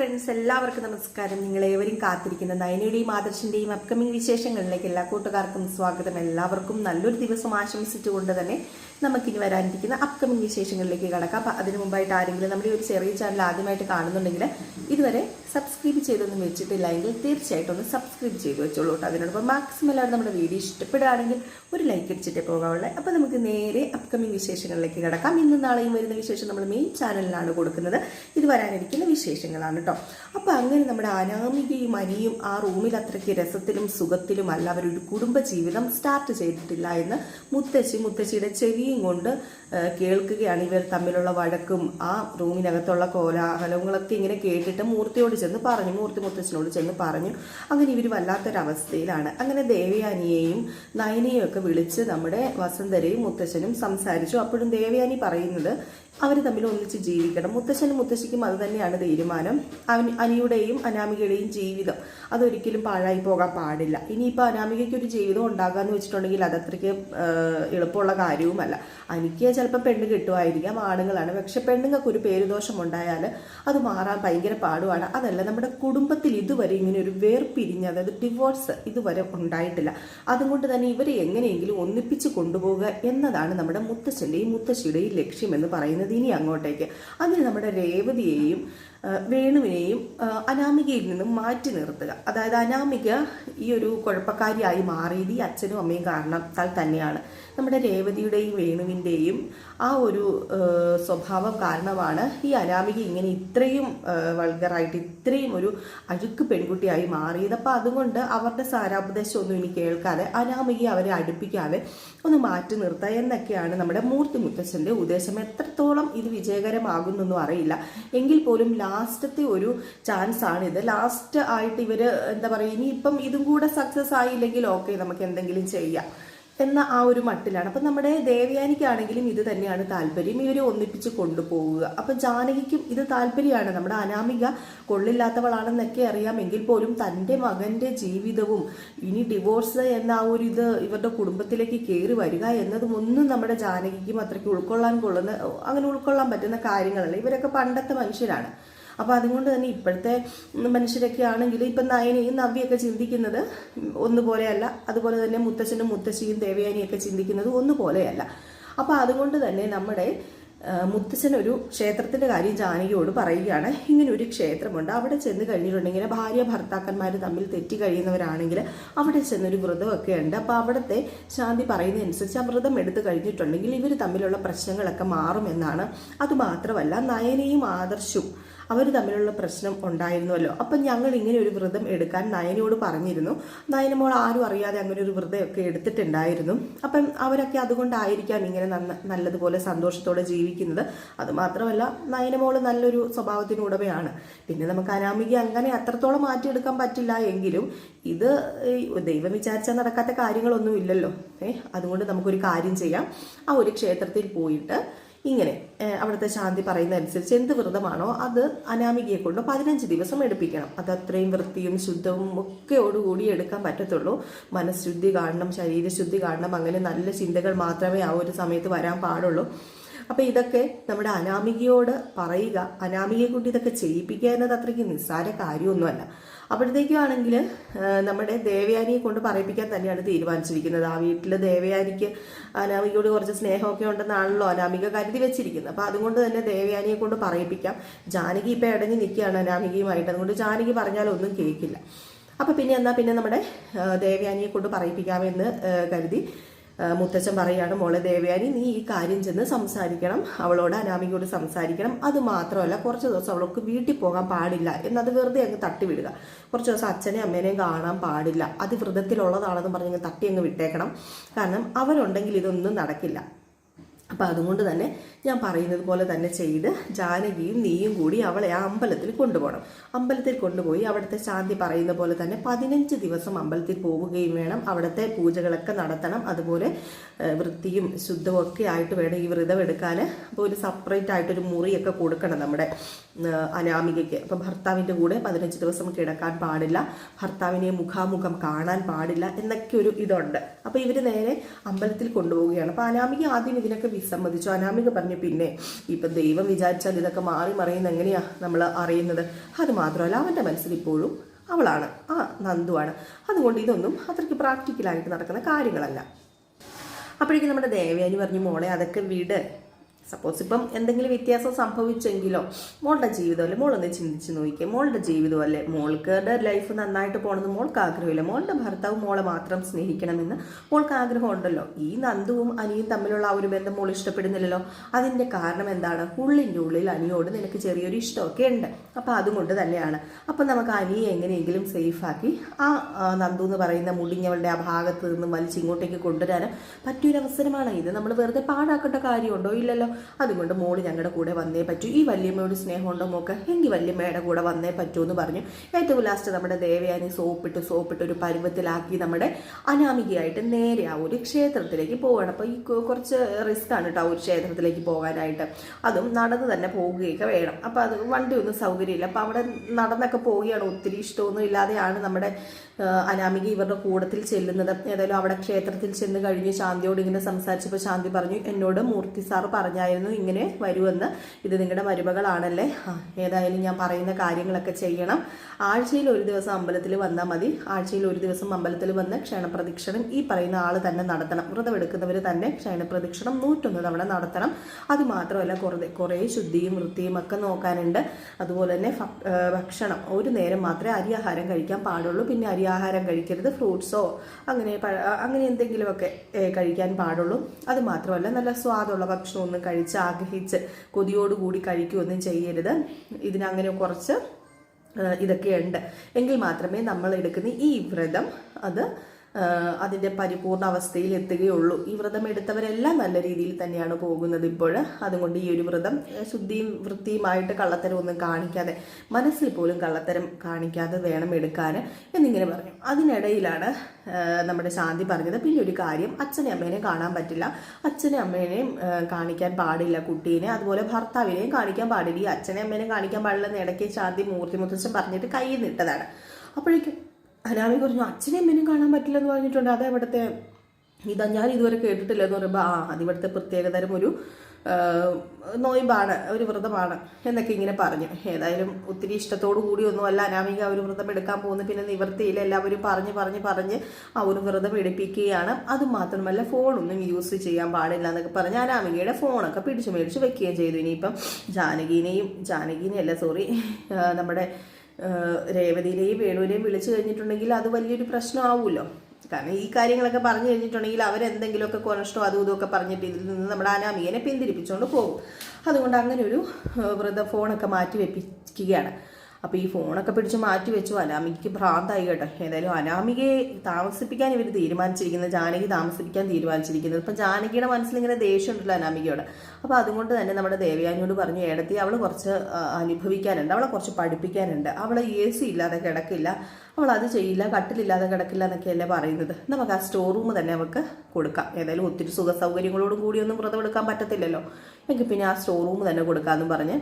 Friends എല്ലാവർക്കും നമസ്കാരം. നിങ്ങളേവരും കാത്തിരിക്കുന്ന നയനയുടെയും ആദർശിന്റെയും അപ്കമിംഗ് വിശേഷങ്ങളിലേക്ക് എല്ലാ കൂട്ടുകാർക്കും സ്വാഗതം. എല്ലാവർക്കും നല്ലൊരു ദിവസം ആശംസിച്ചുകൊണ്ട് തന്നെ നമുക്കിനി വരാനിരിക്കുന്ന അപ്കമിംഗ് വിശേഷങ്ങളിലേക്ക് കടക്കാം. അപ്പം അതിനു മുമ്പായിട്ട് ആരെങ്കിലും നമ്മുടെ ഒരു ചെറിയ ചാനൽ ആദ്യമായിട്ട് കാണുന്നുണ്ടെങ്കിൽ ഇതുവരെ സബ്സ്ക്രൈബ് ചെയ്തൊന്നും വെച്ചിട്ടില്ല എങ്കിൽ തീർച്ചയായിട്ടും ഒന്ന് സബ്സ്ക്രൈബ് ചെയ്ത് വെച്ചോളൂ കേട്ടോ. അതിനോടൊപ്പം മാക്സിമം എല്ലാവരും നമ്മുടെ വീഡിയോ ഇഷ്ടപ്പെടുകയാണെങ്കിൽ ഒരു ലൈക്ക് അടിച്ചിട്ടേ പോകാവുള്ളൂ. അപ്പോൾ നമുക്ക് നേരെ അപ്കമിംഗ് വിശേഷങ്ങളിലേക്ക് കിടക്കാം. ഇന്ന് നാളെയും വരുന്ന വിശേഷം നമ്മൾ മെയിൻ ചാനലിലാണ് കൊടുക്കുന്നത്. ഇത് വരാനിരിക്കുന്ന വിശേഷങ്ങളാണ് കേട്ടോ. അപ്പോൾ അങ്ങനെ നമ്മുടെ അനാമികയും അനിയും ആ റൂമിൽ അത്രയ്ക്ക് രസത്തിലും സുഖത്തിലും അല്ല. അവരൊരു കുടുംബജീവിതം സ്റ്റാർട്ട് ചെയ്തിട്ടില്ല എന്ന് മുത്തശ്ശി മുത്തശ്ശിയുടെ ചെവിയും കൊണ്ട് കേൾക്കുകയാണ്. ഇവർ തമ്മിലുള്ള വഴക്കും ആ റൂമിനകത്തുള്ള കോലാഹലങ്ങളൊക്കെ ഇങ്ങനെ കേട്ടിട്ട് മൂർത്തിയോട് ചെന്ന് പറഞ്ഞു മൂർത്തി മുത്തച്ഛനോട് ചെന്ന് പറഞ്ഞു അങ്ങനെ ഇവർ വല്ലാത്തൊരവസ്ഥയിലാണ്. അങ്ങനെ ദേവയാനിയെയും നയനയും ഒക്കെ വിളിച്ച് നമ്മുടെ വസന്തരയും മുത്തച്ഛനും സംസാരിച്ചു. അപ്പോഴും ദേവയാനി പറയുന്നത് അവർ തമ്മിൽ ഒന്നിച്ച് ജീവിക്കണം. മുത്തച്ഛനും മുത്തശ്ശിക്കും അത് തന്നെയാണ് തീരുമാനം. അവൻ അനിയുടെയും അനാമികയുടെയും ജീവിതം. അതൊരിക്കലും പാഴായി പോകാൻ പാടില്ല. ഇനിയിപ്പോൾ അനാമികയ്ക്ക് ഒരു ജീവിതം ഉണ്ടാകാന്ന് വെച്ചിട്ടുണ്ടെങ്കിൽ അതത്രയ്ക്ക് എളുപ്പമുള്ള കാര്യവുമല്ല. എനിക്ക് ചിലപ്പോൾ പെണ്ണ് കിട്ടുമായിരിക്കാം ആണുങ്ങളാണ്. പക്ഷെ പെണ്ണുങ്ങൾക്ക് ഒരു പേരുദോഷം ഉണ്ടായാൽ അത് മാറാൻ ഭയങ്കര പാടുമാണ്. അതല്ല നമ്മുടെ കുടുംബത്തിൽ ഇതുവരെ ഇങ്ങനെ ഒരു വേർപിരിഞ്ഞ് അതായത് ഡിവോഴ്സ് ഇതുവരെ ഉണ്ടായിട്ടില്ല. അതുകൊണ്ട് തന്നെ ഇവരെ എങ്ങനെയെങ്കിലും ഒന്നിപ്പിച്ച് കൊണ്ടുപോകുക എന്നതാണ് നമ്മുടെ മുത്തച്ഛന്റെയും മുത്തശ്ശിയുടെയും ലക്ഷ്യമെന്ന് പറയുന്നത് ഇനി അങ്ങോട്ടേക്ക്. അതിന് നമ്മുടെ രേവതിയെയും വേണുവിനെയും അനാമികയിൽ നിന്നും മാറ്റി നിർത്തുക. അതായത് അനാമിക ഈ ഒരു കുഴപ്പക്കാരിയായി മാറിയത് ഈ അച്ഛനും അമ്മയും കാരണത്താൽ തന്നെയാണ്. നമ്മുടെ രേവതിയുടെയും വേണുവിന്റെയും ആ ഒരു സ്വഭാവം കാരണമാണ് ഈ അനാമിക ഇങ്ങനെ ഇത്രയും വൾഗറായിട്ട് ഇത്രയും ഒരു അഴുക്ക് പെൺകുട്ടിയായി മാറിയത്. അപ്പം അതുകൊണ്ട് അവരുടെ സാരാപദേശമൊന്നും ഇനി കേൾക്കാതെ അനാമികയെ അവരെ അടുപ്പിക്കാതെ ഒന്ന് മാറ്റി നിർത്തുക എന്നൊക്കെയാണ് നമ്മുടെ മൂർത്തി മുത്തച്ഛന്റെ ഉദ്ദേശം. എത്രത്തോളം ഇത് വിജയകരമാകുന്നൊന്നും അറിയില്ല. എങ്കിൽ പോലും ലാസ്റ്റത്തെ ഒരു ചാൻസ് ആണിത് ലാസ്റ്റ് ആയിട്ട് ഇവർ എന്താ പറയുക ഇനിയിപ്പം ഇതും കൂടെ സക്സസ് ആയില്ലെങ്കിൽ ഓക്കെ നമുക്ക് എന്തെങ്കിലും ചെയ്യാം. എന്ന ആ ഒരു മട്ടിലാണ്. അപ്പം നമ്മുടെ ദേവയാനിക്കാണെങ്കിലും ഇത് തന്നെയാണ് താല്പര്യം. ഇവരെ ഒന്നിപ്പിച്ച് കൊണ്ടുപോവുക. അപ്പം ജാനകിക്കും ഇത് താല്പര്യമാണ്. നമ്മുടെ അനാമിക കൊള്ളില്ലാത്തവളാണെന്നൊക്കെ അറിയാമെങ്കിൽ പോലും തന്റെ മകന്റെ ജീവിതവും ഇനി ഡിവോഴ്സ് എന്ന ആ ഒരു ഇത് ഇവരുടെ കുടുംബത്തിലേക്ക് കയറി വരിക എന്നതും ഒന്നും നമ്മുടെ ജാനകിക്കും അത്രയ്ക്ക് ഉൾക്കൊള്ളാൻ കൊള്ളുന്ന അങ്ങനെ ഉൾക്കൊള്ളാൻ പറ്റുന്ന കാര്യങ്ങളല്ല. ഇവരൊക്കെ പണ്ടത്തെ മനുഷ്യരാണ്. അപ്പോൾ അതുകൊണ്ട് തന്നെ ഇപ്പോഴത്തെ മനുഷ്യരൊക്കെ ആണെങ്കിൽ ഇപ്പം നയനയും നവ്യൊക്കെ ചിന്തിക്കുന്നത് ഒന്നുപോലെയല്ല അതുപോലെ തന്നെ മുത്തച്ഛനും മുത്തശ്ശിയും ദേവയാനിയൊക്കെ ചിന്തിക്കുന്നത് ഒന്നുപോലെയല്ല. അപ്പോൾ അതുകൊണ്ട് തന്നെ നമ്മുടെ മുത്തച്ഛൻ ഒരു ക്ഷേത്രത്തിന്റെ കാര്യം ജാനകിയോട് പറയുകയാണ്. ഇങ്ങനെ ഒരു ക്ഷേത്രമുണ്ട്. അവിടെ ചെന്ന് കഴിഞ്ഞിട്ടുണ്ടെങ്കിൽ ഭാര്യ ഭർത്താക്കന്മാർ തമ്മിൽ തെറ്റി കഴിയുന്നവരാണെങ്കിൽ അവിടെ ചെന്നൊരു വ്രതമൊക്കെ ഉണ്ട്. അപ്പോൾ അവിടുത്തെ ശാന്തി പറയുന്നതനുസരിച്ച് ആ വ്രതം എടുത്തു കഴിഞ്ഞിട്ടുണ്ടെങ്കിൽ ഇവർ തമ്മിലുള്ള പ്രശ്നങ്ങളൊക്കെ മാറുമെന്നാണ്. അതുമാത്രമല്ല നയനയും ആദർശും അവർ തമ്മിലുള്ള പ്രശ്നം ഉണ്ടായിരുന്നുവല്ലോ അപ്പം ഞങ്ങൾ ഇങ്ങനെ ഒരു വ്രതം എടുക്കാൻ നയനയോട് പറഞ്ഞിരുന്നു. നയനമോൾ ആരും അറിയാതെ അങ്ങനെ ഒരു വ്രതമൊക്കെ എടുത്തിട്ടുണ്ടായിരുന്നു. അപ്പം അവരൊക്കെ അതുകൊണ്ടായിരിക്കാം ഇങ്ങനെ നല്ലതുപോലെ സന്തോഷത്തോടെ ജീവിക്കുന്നത്. അതുമാത്രമല്ല നയനമോൾ നല്ലൊരു സ്വഭാവത്തിനുടമയാണ് പിന്നെ നമുക്ക് അനാമിക അങ്ങനെ അത്രത്തോളം മാറ്റിയെടുക്കാൻ പറ്റില്ല എങ്കിലും ഇത് ദൈവം വിചാരിച്ചാൽ നടക്കാത്ത കാര്യങ്ങളൊന്നും ഇല്ലല്ലോ. ഏഹ് അതുകൊണ്ട് നമുക്കൊരു കാര്യം ചെയ്യാം. ആ ഒരു ക്ഷേത്രത്തിൽ പോയിട്ട് ഇങ്ങനെ അവിടുത്തെ ശാന്തി പറയുന്ന അനുസരിച്ച് എന്ത് വ്രതമാണോ അത് അനാമികയെ കൊണ്ട് പതിനഞ്ച് ദിവസം എടുപ്പിക്കണം. അത് അത്രയും വൃത്തിയും ശുദ്ധവും ഒക്കെയോടുകൂടി എടുക്കാൻ പറ്റത്തുള്ളൂ. മനഃശുദ്ധി കാണണം ശരീരശുദ്ധി കാണണം അങ്ങനെ നല്ല ചിന്തകൾ മാത്രമേ ആ ഒരു സമയത്ത് വരാൻ പാടുള്ളൂ. അപ്പോൾ ഇതൊക്കെ നമ്മുടെ അനാമികയോട് പറയുക അനാമികയെ കൊണ്ട് ഇതൊക്കെ ചെയ്യിപ്പിക്കുക എന്നത് അത്രയ്ക്ക് നിസ്സാര കാര്യമൊന്നുമല്ല. അപ്പോഴത്തേക്കുവാണെങ്കിൽ നമ്മുടെ ദേവയാനിയെ കൊണ്ട് പറയിപ്പിക്കാൻ തന്നെയാണ് തീരുമാനിച്ചിരിക്കുന്നത്. ആ വീട്ടിൽ ദേവയാനിക്ക് അനാമികയോട് കുറച്ച് സ്നേഹമൊക്കെ ഉണ്ടെന്നാണല്ലോ അനാമിക കരുതി വെച്ചിരിക്കുന്നത്. അപ്പോൾ അതുകൊണ്ട് തന്നെ ദേവയാനിയെ കൊണ്ട് പറയിപ്പിക്കാം. ജാനകി ഇപ്പം ഇടഞ്ഞ് നിൽക്കുകയാണ് അനാമികയുമായിട്ട്. അതുകൊണ്ട് ജാനകി പറഞ്ഞാലൊന്നും കേൾക്കില്ല. അപ്പോൾ പിന്നെ എന്നാൽ പിന്നെ നമ്മുടെ ദേവയാനിയെ കൊണ്ട് പറയിപ്പിക്കാമെന്ന് കരുതി. മുത്തച്ഛൻ പറയുകയാണ് മോളെ ദേവയാനി നീ ഈ കാര്യം ചെന്ന് സംസാരിക്കണം. അവളോട് അനാമികയോട് സംസാരിക്കണം. അത് മാത്രമല്ല കുറച്ച് ദിവസം അവൾക്ക് വീട്ടിൽ പോകാൻ പാടില്ല എന്നത് വെറുതെ അങ്ങ് തട്ടിവിടുക. കുറച്ച് ദിവസം അച്ഛനെയും അമ്മേനെയും കാണാൻ പാടില്ല. അത് വ്രതത്തിലുള്ളതാണെന്ന് പറഞ്ഞ് തട്ടി അങ്ങ് വിട്ടേക്കണം. കാരണം അവരുണ്ടെങ്കിൽ ഇതൊന്നും നടക്കില്ല. അപ്പം അതുകൊണ്ട് തന്നെ ഞാൻ പറയുന്നത് പോലെ തന്നെ ചെയ്ത് ജാനകിയും നീയും കൂടി അവളെ ആ അമ്പലത്തിൽ കൊണ്ടുപോകണം. അമ്പലത്തിൽ കൊണ്ടുപോയി അവിടുത്തെ ശാന്തി പറയുന്ന പോലെ തന്നെ പതിനഞ്ച് ദിവസം അമ്പലത്തിൽ പോവുകയും വേണം. അവിടുത്തെ പൂജകളൊക്കെ നടത്തണം. അതുപോലെ വൃത്തിയും ശുദ്ധവും ഒക്കെ ആയിട്ട് വേണം ഈ വ്രതം എടുക്കാൻ. അപ്പോൾ ഒരു സെപ്പറേറ്റ് ആയിട്ടൊരു മുറിയൊക്കെ കൊടുക്കണം നമ്മുടെ അനാമികയ്ക്ക്. അപ്പം ഭർത്താവിന്റെ കൂടെ പതിനഞ്ച് ദിവസം കിടക്കാൻ പാടില്ല. ഭർത്താവിനെ മുഖാമുഖം കാണാൻ പാടില്ല എന്നൊക്കെ ഒരു ഇതുണ്ട്. അപ്പോൾ ഇവർ നേരെ അമ്പലത്തിൽ കൊണ്ടുപോവുകയാണ്. അപ്പോൾ അനാമിക ആദ്യം ഇതിനൊക്കെ വിസമ്മതിച്ചു. അനാമിക പറഞ്ഞു പറഞ്ഞു പിന്നെ ഇപ്പം ദൈവം വിചാരിച്ചാൽ ഇതൊക്കെ മാറി മറിയുന്ന എങ്ങനെയാ നമ്മൾ അറിയുന്നത്? അത് മാത്രമല്ല അവന്റെ മനസ്സിൽ ഇപ്പോഴും അവളാണ്. ആ നന്ദുവാണ്. അതുകൊണ്ട് ഇതൊന്നും അത്രയ്ക്ക് പ്രാക്ടിക്കലായിട്ട് നടക്കുന്ന കാര്യങ്ങളല്ല. അപ്പോഴേക്കും നമ്മുടെ ദേവയാനി പറഞ്ഞു മോളെ അതൊക്കെ വിട്. സപ്പോസ് ഇപ്പം എന്തെങ്കിലും വ്യത്യാസം സംഭവിച്ചെങ്കിലോ മോളുടെ ജീവിതമല്ലേ മോളൊന്ന് ചിന്തിച്ച് നോക്കിയേ മോളുടെ ജീവിതമല്ലേ മോൾക്കുടെ ലൈഫ് നന്നായിട്ട് പോകണമെന്ന് മോൾക്ക് ആഗ്രഹമില്ല. മോളുടെ ഭർത്താവ് മോളെ മാത്രം സ്നേഹിക്കണമെന്ന് മോൾക്ക് ആഗ്രഹമുണ്ടല്ലോ. ഈ നന്ദുവും അനിയും തമ്മിലുള്ള ആ ഒരു ബന്ധം മോൾ ഇഷ്ടപ്പെടുന്നില്ലല്ലോ. അതിന്റെ കാരണം എന്താണ്? ഉള്ളിന്റെ ഉള്ളിൽ അനിയോട് നിനക്ക് ചെറിയൊരു ഇഷ്ടമൊക്കെ ഉണ്ട്. അപ്പോൾ അതുകൊണ്ട് തന്നെയാണ്. അപ്പം നമുക്ക് അനിയെ എങ്ങനെയെങ്കിലും സേഫാക്കി ആ നന്ദു എന്ന് പറയുന്ന മുടിഞ്ഞവളുടെ ആ ഭാഗത്ത് നിന്ന് വലിച്ചിങ്ങോട്ടേക്ക് കൊണ്ടുവരാൻ പറ്റിയൊരവസരമാണ്. ഇത് നമ്മൾ വെറുതെ പാടാക്കേണ്ട കാര്യമുണ്ടോ? ഇല്ലല്ലോ. അതുകൊണ്ട് മോൾ ഞങ്ങളുടെ കൂടെ വന്നേ പറ്റൂ. ഈ വല്യമ്മയോട് സ്നേഹമുണ്ടോ മോക്ക്? എങ്കിൽ വല്യമ്മയുടെ കൂടെ വന്നേ പറ്റൂ എന്ന് പറഞ്ഞു. ഏറ്റവും ലാസ്റ്റ് നമ്മുടെ ദേവയാനി സോപ്പിട്ട് സോപ്പിട്ട് ഒരു പരുവത്തിലാക്കി നമ്മുടെ അനാമികയായിട്ട് നേരെ ആ ഒരു ക്ഷേത്രത്തിലേക്ക് പോവുകയാണ് അപ്പോൾ ഈ കുറച്ച് റിസ്ക് ആണ് കേട്ടോ ഒരു ക്ഷേത്രത്തിലേക്ക് പോകാനായിട്ട്. അതും നടന്ന് തന്നെ പോവുകയൊക്കെ വേണം. അപ്പോൾ അത് വണ്ടി ഒന്നും സൗകര്യമില്ല. അപ്പോൾ അവിടെ നടന്നൊക്കെ പോവുകയാണ്. ഒത്തിരി ഇഷ്ടമൊന്നും ഇല്ലാതെയാണ് നമ്മുടെ അനാമിക ഇവരുടെ കൂടത്തിൽ ചെല്ലുന്നത്. ഏതായാലും അവിടെ ക്ഷേത്രത്തിൽ ചെന്ന് കഴിഞ്ഞ് ശാന്തിയോട് ഇങ്ങനെ സംസാരിച്ചപ്പോൾ ശാന്തി പറഞ്ഞു എന്നോട് മൂർത്തി സാർ പറഞ്ഞായിരുന്നു ഇങ്ങനെ വരുമെന്ന്. ഇത് നിങ്ങളുടെ മരുമകളാണല്ലേ? ഏതായാലും ഞാൻ പറയുന്ന കാര്യങ്ങളൊക്കെ ചെയ്യണം. ആഴ്ചയിൽ ഒരു ദിവസം അമ്പലത്തിൽ വന്നാൽ മതി. ആഴ്ചയിൽ ഒരു ദിവസം അമ്പലത്തിൽ വന്ന് ക്ഷണപ്രദക്ഷിണം ഈ പറയുന്ന ആൾ തന്നെ നടത്തണം. വ്രതമെടുക്കുന്നവർ തന്നെ ക്ഷണപ്രദക്ഷിണം നൂറ്റൊന്ന് തവണ നടത്തണം. അത് മാത്രമല്ല കുറേ കുറേ ശുദ്ധിയും വൃത്തിയും ഒക്കെ നോക്കാനുണ്ട്. അതുപോലെ തന്നെ ഭക്ഷണം. ഒരു നേരം മാത്രമേ അരിയാഹാരം കഴിക്കാൻ പാടുള്ളൂ. പിന്നെ അരിയാഹാരം കഴിക്കരുത്. ഫ്രൂട്ട്സോ അങ്ങനെ അങ്ങനെ എന്തെങ്കിലുമൊക്കെ കഴിക്കാൻ പാടുള്ളൂ. അത് മാത്രമല്ല നല്ല സ്വാദുള്ള ഭക്ഷണമൊന്നും കഴിച്ച് ആഗ്രഹിച്ച് കൊതിയോടുകൂടി കഴിക്കുകയൊന്നും ചെയ്യരുത്. ഇതിനങ്ങനെ കുറച്ച് ഇതൊക്കെ ഉണ്ട് എങ്കിൽ മാത്രമേ നമ്മൾ എടുക്കുന്ന ഈ വ്രതം അത് അതിന്റെ പരിപൂർണ അവസ്ഥയിൽ എത്തുകയുള്ളൂ. ഈ വ്രതം എടുത്തവരെല്ലാം നല്ല രീതിയിൽ തന്നെയാണ് പോകുന്നത് ഇപ്പോൾ. അതുകൊണ്ട് ഈ ഒരു വ്രതം ശുദ്ധിയും വൃത്തിയുമായിട്ട് കള്ളത്തരം ഒന്നും കാണിക്കാതെ മനസ്സിൽ പോലും കള്ളത്തരം കാണിക്കാതെ വേണം എടുക്കാൻ എന്നിങ്ങനെ പറഞ്ഞു. അതിനിടയിലാണ് നമ്മുടെ ശാന്തി പറഞ്ഞത് പിന്നെ ഒരു കാര്യം അച്ഛനെ അമ്മേനെ കാണാൻ പറ്റില്ല. അച്ഛനെ അമ്മേനെയും കാണിക്കാൻ പാടില്ല കുട്ടീനെ. അതുപോലെ ഭർത്താവിനെയും കാണിക്കാൻ പാടില്ല. ഈ അച്ഛനെ അമ്മേനെ കാണിക്കാൻ പാടില്ലെന്ന് ഇടയ്ക്ക് ശാന്തി മൂർത്തി മുത്തച്ഛൻ പറഞ്ഞിട്ട് കയ്യിൽ നിട്ടതാണ്. അപ്പോഴേക്കും അനാമി പറഞ്ഞു അച്ഛനെയും മീനും കാണാൻ പറ്റില്ലെന്ന് പറഞ്ഞിട്ടുണ്ട്. അത് ഇവിടുത്തെ ഇതാ ഞാൻ ഇതുവരെ കേട്ടിട്ടില്ല എന്ന് പറയുമ്പോൾ ആ അതിവിടുത്തെ പ്രത്യേകതരം ഒരു നോയിമ്പാണ് ഒരു വ്രതമാണ് എന്നൊക്കെ ഇങ്ങനെ പറഞ്ഞു. ഏതായാലും ഒത്തിരി ഇഷ്ടത്തോടു കൂടി ഒന്നുമല്ല അനാമിക ഒരു വ്രതം എടുക്കാൻ പോകുന്നു പിന്നെ നിവൃത്തിയില്ല എല്ലാവരും പറഞ്ഞ് പറഞ്ഞ് പറഞ്ഞ് ആ ഒരു വ്രതം എടുപ്പിക്കുകയാണ്. അത് മാത്രമല്ല ഫോണൊന്നും യൂസ് ചെയ്യാൻ പാടില്ല എന്നൊക്കെ പറഞ്ഞ് അനാമികയുടെ ഫോണൊക്കെ പിടിച്ചു മേടിച്ച് വെക്കുകയും ചെയ്തു. ഇനിയിപ്പം ജാനകീനെയും ജാനകീനെയല്ല സോറി നമ്മുടെ രേവതിയിലെയും വേണുവിനെയും വിളിച്ചു കഴിഞ്ഞിട്ടുണ്ടെങ്കിൽ അത് വലിയൊരു പ്രശ്നമാവുമല്ലോ കാരണം ഈ കാര്യങ്ങളൊക്കെ പറഞ്ഞു കഴിഞ്ഞിട്ടുണ്ടെങ്കിൽ അവരെന്തെങ്കിലുമൊക്കെ കൊനഷ്ടോ അതും ഇതും ഒക്കെ പറഞ്ഞിട്ട് ഇതിൽ നിന്ന് നമ്മുടെ അനാമികനെ പിന്തിരിപ്പിച്ചുകൊണ്ട് പോകും. അതുകൊണ്ട് അങ്ങനെ ഒരു വ്രത ഫോണൊക്കെ മാറ്റി വെപ്പിക്കുകയാണ്. അപ്പോൾ ഈ ഫോണൊക്കെ പിടിച്ച് മാറ്റി വെച്ചു. അനാമികയ്ക്ക് ഭ്രാന്തായി കേട്ടോ. ഏതായാലും അനാമികയെ താമസിപ്പിക്കാൻ ഇവർ തീരുമാനിച്ചിരിക്കുന്നത് ജാനകി താമസിപ്പിക്കാൻ തീരുമാനിച്ചിരിക്കുന്നത് ഇപ്പം ജാനകിയുടെ മനസ്സിൽ ഇങ്ങനെ ദേഷ്യമുണ്ടല്ലോ അനാമികയോട്. അപ്പോൾ അതുകൊണ്ട് തന്നെ നമ്മുടെ ദേവയാനിയോട് പറഞ്ഞു ഏടത്തി അവൾ കുറച്ച് അനുഭവിക്കാനുണ്ട്. അവളെ കുറച്ച് പഠിപ്പിക്കാനുണ്ട്. അവൾ എ സി ഇല്ലാതെ കിടക്കില്ല. അവൾ അത് ചെയ്യില്ല. കട്ടിലില്ലാതെ കിടക്കില്ല എന്നൊക്കെയല്ലേ പറയുന്നത്. നമുക്ക് ആ സ്റ്റോർ റൂം തന്നെ അവൾക്ക് കൊടുക്കാം. ഏതായാലും ഒത്തിരി സുഖ സൗകര്യങ്ങളോടും കൂടിയൊന്നും വ്രതം എടുക്കാൻ പറ്റത്തില്ലല്ലോ. എങ്കിൽ പിന്നെ ആ സ്റ്റോർ റൂം തന്നെ കൊടുക്കാമെന്നും പറഞ്ഞ്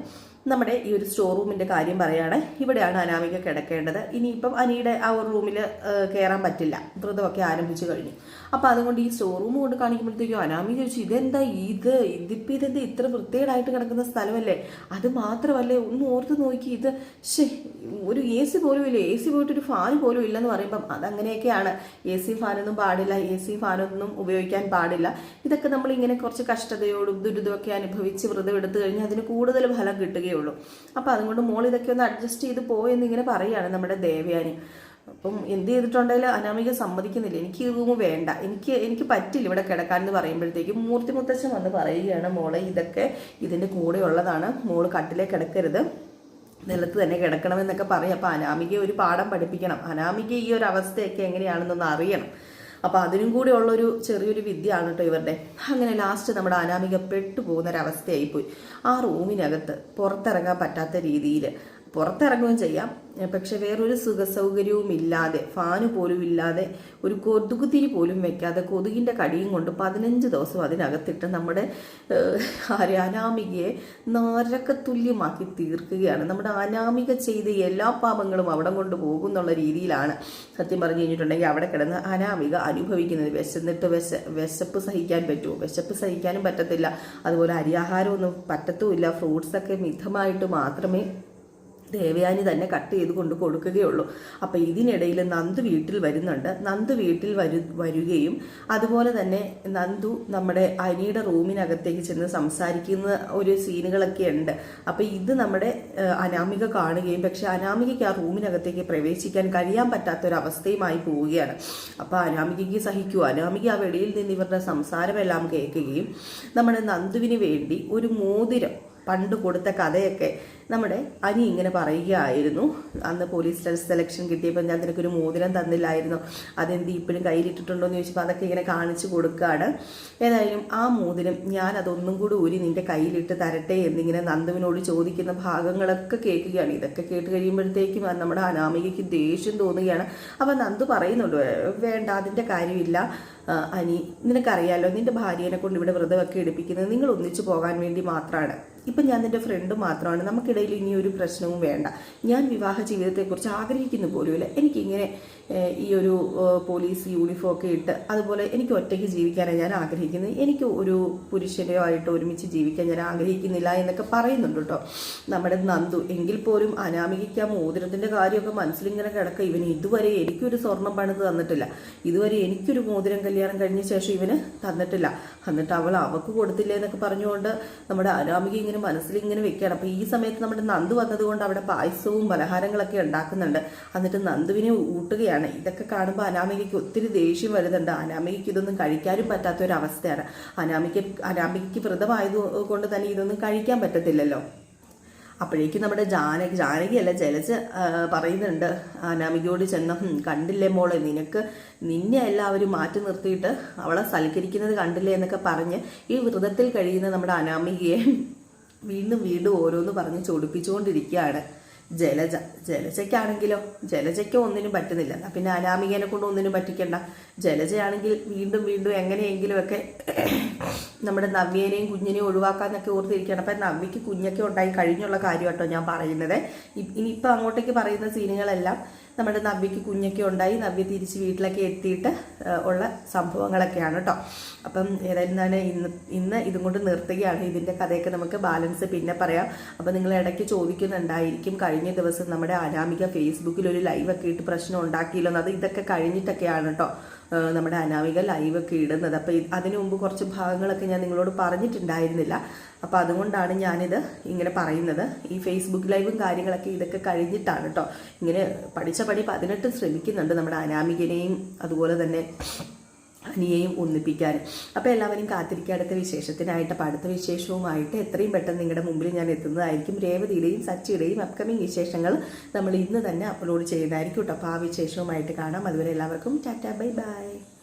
നമ്മുടെ ഈ ഒരു സ്റ്റോർ റൂമിന്റെ കാര്യം പറയുകയാണ് ഇവിടെയാണ് അനാമിക കിടക്കേണ്ടത്. ഇനിയിപ്പം അനിയുടെ ആ ഒരു റൂമിൽ കയറാൻ പറ്റില്ല. വ്രതമൊക്കെ ആരംഭിച്ചു കഴിഞ്ഞു. അപ്പോൾ അതുകൊണ്ട് ഈ സ്റ്റോർ റൂം കൊണ്ട് കാണിക്കുമ്പോഴത്തേക്കും അനാമിക ചോദിച്ചു ഇതെന്താ ഇത്? ഇതിപ്പോൾ ഇതെന്താ ഇത്ര വൃത്തികേടായിട്ട് കിടക്കുന്ന സ്ഥലമല്ലേ? അത് മാത്രമല്ലേ? ഒന്ന് ഓർത്ത് നോക്കി. ഇത് ശേ ഒരു എ സി പോലും ഇല്ല. എ സി പോയിട്ടൊരു ഫാൻ പോലും ഇല്ലെന്ന് പറയുമ്പം അതങ്ങനെയൊക്കെയാണ്. എ സി ഫാനൊന്നും പാടില്ല. എ സി ഫാനൊന്നും ഉപയോഗിക്കാൻ പാടില്ല. ഇതൊക്കെ നമ്മൾ ഇങ്ങനെ കുറച്ച് കഷ്ടതയോടും ദുരിതമൊക്കെ അനുഭവിച്ച് വ്രതം എടുത്തു കഴിഞ്ഞാൽ അതിന് കൂടുതൽ ഫലം കിട്ടുകയുള്ളൂ അപ്പോൾ അതുകൊണ്ട് മോൾ ഇതൊക്കെ ഒന്ന് അഡ്ജസ്റ്റ് ചെയ്ത് പോയെന്ന് ഇങ്ങനെ പറയുകയാണ് നമ്മുടെ ദേവയാനി. അപ്പം എന്ത് ചെയ്തിട്ടുണ്ടെങ്കിലും അനാമിക സമ്മതിക്കുന്നില്ല. എനിക്ക് ഈ റൂം വേണ്ട. എനിക്ക് എനിക്ക് പറ്റില്ല ഇവിടെ കിടക്കാൻ എന്ന് പറയുമ്പോഴത്തേക്കും. മൂർത്തി മുത്തച്ഛൻ വന്ന് പറയുകയാണ് മോളെ ഇതൊക്കെ ഇതിന്റെ കൂടെ ഉള്ളതാണ്. മോൾ കട്ടിലേ കിടക്കരുത്. നിലത്ത് തന്നെ കിടക്കണമെന്നൊക്കെ പറയും. അപ്പോൾ അനാമിക ഒരു പാഠം പഠിപ്പിക്കണം. അനാമിക ഈ ഒരു അവസ്ഥയൊക്കെ എങ്ങനെയാണെന്നൊന്ന് അറിയണം. അപ്പോൾ അതിനും കൂടി ഉള്ളൊരു ചെറിയൊരു വിദ്യയാണ് കേട്ടോ ഇവരുടെ. അങ്ങനെ ലാസ്റ്റ് നമ്മുടെ അനാമിക പെട്ടുപോകുന്ന ഒരവസ്ഥയായിപ്പോയി. ആ റൂമിനകത്ത് പുറത്തിറങ്ങാൻ പറ്റാത്ത രീതിയിൽ പുറത്തിറങ്ങുകയും ചെയ്യാം. പക്ഷെ വേറൊരു സുഖ സൗകര്യവും ഇല്ലാതെ ഫാന് പോലും ഇല്ലാതെ ഒരു കൊതുകുതിരി പോലും വെക്കാതെ കൊതുകിന്റെ കടിയും കൊണ്ട് പതിനഞ്ച് ദിവസം അതിനകത്തിട്ട് നമ്മുടെ അനാമികയെ നരക തുല്യമാക്കി തീർക്കുകയാണ്. നമ്മുടെ അനാമിക ചെയ്ത എല്ലാ പാപങ്ങളും അവിടെ കൊണ്ട് പോകും എന്നുള്ള രീതിയിലാണ് സത്യം പറഞ്ഞു കഴിഞ്ഞിട്ടുണ്ടെങ്കിൽ അവിടെ കിടന്ന് അനാമിക അനുഭവിക്കുന്നത്. വിശന്നിട്ട് വിശ വിശപ്പ് സഹിക്കാൻ പറ്റുമോ? വിശപ്പ് സഹിക്കാനും പറ്റത്തില്ല. അതുപോലെ അരിയാഹാരമൊന്നും പറ്റത്തുമില്ല. ഫ്രൂട്ട്സൊക്കെ മിതമായിട്ട് മാത്രമേ ദേവയാനി തന്നെ കട്ട് ചെയ്ത് കൊണ്ട് കൊടുക്കുകയുള്ളൂ. അപ്പോൾ ഇതിനിടയിൽ നന്ദു വീട്ടിൽ വരുന്നുണ്ട്. നന്ദു വീട്ടിൽ വരു വരികയും അതുപോലെ തന്നെ നന്ദു നമ്മുടെ അനിയുടെ റൂമിനകത്തേക്ക് ചെന്ന് സംസാരിക്കുന്ന ഒരു സീനുകളൊക്കെ ഉണ്ട്. അപ്പോൾ ഇത് നമ്മുടെ അനാമിക കാണുകയും പക്ഷെ അനാമികയ്ക്ക് ആ റൂമിനകത്തേക്ക് പ്രവേശിക്കാൻ കഴിയാൻ പറ്റാത്തൊരവസ്ഥയുമായി പോവുകയാണ്. അപ്പോൾ അനാമികയ്ക്ക് സഹിക്കുക അനാമിക ആ വെളിയിൽ നിന്ന് ഇവരുടെ സംസാരമെല്ലാം കേൾക്കുകയും നമ്മുടെ നന്ദുവിന് വേണ്ടി ഒരു മോതിരം പണ്ട് കൊടുത്ത കഥയൊക്കെ നമ്മുടെ അനി ഇങ്ങനെ പറയുകയായിരുന്നു. അന്ന് പോലീസ് സെലക്ഷൻ കിട്ടിയപ്പോൾ ഞാൻ നിനക്കൊരു മോതിരം തന്നില്ലായിരുന്നു. അതെന്ത് ഇപ്പോഴും കയ്യിലിട്ടിട്ടുണ്ടോ എന്ന് ചോദിച്ചപ്പോൾ അതൊക്കെ ഇങ്ങനെ കാണിച്ചു കൊടുക്കുകയാണ് ഏതായാലും ആ മോതിരം ഞാൻ അതൊന്നും കൂടി ഊരി നിന്റെ കയ്യിലിട്ട് തരട്ടെ എന്നിങ്ങനെ നന്ദുവിനോട് ചോദിക്കുന്ന ഭാഗങ്ങളൊക്കെ കേൾക്കുകയാണ്. ഇതൊക്കെ കേട്ട് കഴിയുമ്പോഴത്തേക്കും നമ്മുടെ അനാമികയ്ക്ക് ദേഷ്യം തോന്നുകയാണ്. അപ്പം നന്ദു പറയുന്നുണ്ട് വേണ്ട അതിന്റെ കാര്യമില്ല. അനി നിനക്കറിയാലോ നിന്റെ ഭാര്യനെ കൊണ്ട് ഇവിടെ വ്രതമൊക്കെ എടുപ്പിക്കുന്നത് നിങ്ങൾ ഒന്നിച്ചു പോകാൻ വേണ്ടി മാത്രമാണ് ഇപ്പം ഞാൻ നിന്റെ ഫ്രണ്ട് മാത്രമാണ് നമുക്കിടയിൽ ഇനി ഒരു പ്രശ്നവും വേണ്ട. ഞാൻ വിവാഹ ജീവിതത്തെക്കുറിച്ച് ആഗ്രഹിക്കുന്നു പോലുമില്ല. എനിക്കിങ്ങനെ ഈ ഒരു പോലീസ് യൂണിഫോം ഒക്കെ ഇട്ട് അതുപോലെ എനിക്ക് ഒറ്റയ്ക്ക് ജീവിക്കാനാണ് ഞാൻ ആഗ്രഹിക്കുന്നത്. എനിക്ക് ഒരു പുരുഷനെയോ ആയിട്ട് ഒരുമിച്ച് ജീവിക്കാൻ ഞാൻ ആഗ്രഹിക്കുന്നില്ല എന്നൊക്കെ പറയുന്നുണ്ട് കേട്ടോ. നമ്മുടെ നന്ദു എങ്കിൽ പോലും അനാമികയ്ക്ക് ആ മോതിരത്തിന്റെ കാര്യമൊക്കെ മനസ്സിലിങ്ങനെ കിടക്കുക. ഇവന് ഇതുവരെ എനിക്കൊരു സ്വർണം പണിത് തന്നിട്ടില്ല. ഇതുവരെ എനിക്കൊരു മോതിരം കല്യാണം കഴിഞ്ഞ ശേഷം ഇവന് തന്നിട്ടില്ല. എന്നിട്ട് അവൾ അവക്ക് കൊടുത്തില്ല എന്നൊക്കെ പറഞ്ഞുകൊണ്ട് നമ്മുടെ അനാമിക ഇങ്ങനെ മനസ്സിൽ ഇങ്ങനെ വെക്കുകയാണ്. അപ്പോൾ ഈ സമയത്ത് നമ്മുടെ നന്ദു വന്നതുകൊണ്ട് അവിടെ പായസവും പലഹാരങ്ങളൊക്കെ ഉണ്ടാക്കുന്നുണ്ട്. എന്നിട്ട് നന്ദുവിനെ ഊട്ടുകയാണ്. ഇതൊക്കെ കാണുമ്പോൾ അനാമികയ്ക്ക് ഒത്തിരി ദേഷ്യം വരുന്നുണ്ട്. അനാമികയ്ക്ക് ഇതൊന്നും കഴിക്കാനും പറ്റാത്ത ഒരു അവസ്ഥയാണ് അനാമിക അനാമികയ്ക്ക് വ്രതമായത് കൊണ്ട് തന്നെ ഇതൊന്നും കഴിക്കാൻ പറ്റത്തില്ലല്ലോ. അപ്പോഴേക്കും നമ്മുടെ ജാനകി ജാനകിയല്ല ജലജ പറയുന്നുണ്ട് അനാമികയോട് ചെന്ന കണ്ടില്ലേ മോളെ നിനക്ക് നിന്നെ എല്ലാവരും മാറ്റി നിർത്തിയിട്ട് അവളെ സൽക്കരിക്കുന്നത് കണ്ടില്ലേ? എന്നൊക്കെ പറഞ്ഞ് ഈ വ്രതത്തിൽ കഴിയുന്ന നമ്മുടെ അനാമികയെ വീണ്ടും വീണ്ടും ഓരോന്ന് പറഞ്ഞ് ചൊടിപ്പിച്ചുകൊണ്ടിരിക്കുകയാണ് ജലജ ജലജയ്ക്കാണെങ്കിലോ? ജലജയ്ക്ക് ഒന്നിനും പറ്റുന്നില്ല. എന്നാൽ പിന്നെ അനാമികനെ കൊണ്ട് ഒന്നിനും പറ്റിക്കണ്ട. ജലജയാണെങ്കിൽ വീണ്ടും വീണ്ടും എങ്ങനെയെങ്കിലുമൊക്കെ നമ്മുടെ നവ്യേനെയും കുഞ്ഞിനെയും ഒഴിവാക്കാന്നൊക്കെ ഓർത്തിരിക്കുകയാണ്. അപ്പം നവ്യക്ക് കുഞ്ഞൊക്കെ ഉണ്ടായി കഴിഞ്ഞുള്ള കാര്യം കേട്ടോ ഞാൻ പറയുന്നത്. ഇനിയിപ്പോൾ അങ്ങോട്ടേക്ക് പറയുന്ന സീനുകളെല്ലാം നമ്മുടെ നവ്യക്ക് കുഞ്ഞൊക്കെ ഉണ്ടായി. നവ്യ തിരിച്ച് വീട്ടിലൊക്കെ എത്തിയിട്ട് ഉള്ള സംഭവങ്ങളൊക്കെയാണ് കേട്ടോ അപ്പം ഏതായാലും ഇന്ന് ഇന്ന് ഇതും കൊണ്ട് നിർത്തുകയാണ്. ഇതിന്റെ കഥയൊക്കെ നമുക്ക് ബാലൻസ് പിന്നെ പറയാം. അപ്പം നിങ്ങൾ ഇടയ്ക്ക് ചോദിക്കുന്നുണ്ടായിരിക്കും കഴിഞ്ഞ ദിവസം നമ്മുടെ അനാമിക ഫേസ്ബുക്കിൽ ഒരു ലൈവൊക്കെ ഇട്ട് പ്രശ്നം ഉണ്ടാക്കിയില്ലെന്നത് ഇതൊക്കെ കഴിഞ്ഞിട്ടൊക്കെയാണ് കേട്ടോ നമ്മുടെ അനാമിക ലൈവൊക്കെ ഇടുന്നത്. അപ്പോൾ അതിനു മുമ്പ് കുറച്ച് ഭാഗങ്ങളൊക്കെ ഞാൻ നിങ്ങളോട് പറഞ്ഞിട്ടുണ്ടായിരുന്നില്ല. അപ്പോൾ അതുകൊണ്ടാണ് ഞാനിത് ഇങ്ങനെ പറയുന്നത്. ഈ ഫേസ്ബുക്ക് ലൈവും കാര്യങ്ങളൊക്കെ ഇതൊക്കെ കഴിഞ്ഞിട്ടാണ് കേട്ടോ ഇങ്ങനെ പഠിച്ച പണി പതിനെട്ട് ശ്രമിക്കുന്നുണ്ട് നമ്മുടെ അനാമികനെയും അതുപോലെ തന്നെ അനിയെയും ഒന്നിപ്പിക്കാൻ അപ്പോൾ എല്ലാവരും കാത്തിരിക്കുക. അടുത്ത വിശേഷത്തിനായിട്ട് അപ്പോൾ അടുത്ത വിശേഷവുമായിട്ട് എത്രയും പെട്ടെന്ന് നിങ്ങളുടെ മുമ്പിൽ ഞാൻ എത്തുന്നതായിരിക്കും. രേവതിയുടെയും സച്ചിയുടെയും അപ്കമിങ് വിശേഷങ്ങൾ നമ്മൾ ഇന്ന് തന്നെ അപ്ലോഡ് ചെയ്യുന്നതായിരിക്കും കേട്ടോ. അപ്പോൾ ആ വിശേഷവുമായിട്ട് കാണാം. അതുവരെ എല്ലാവർക്കും ടാറ്റ ബൈ ബൈ.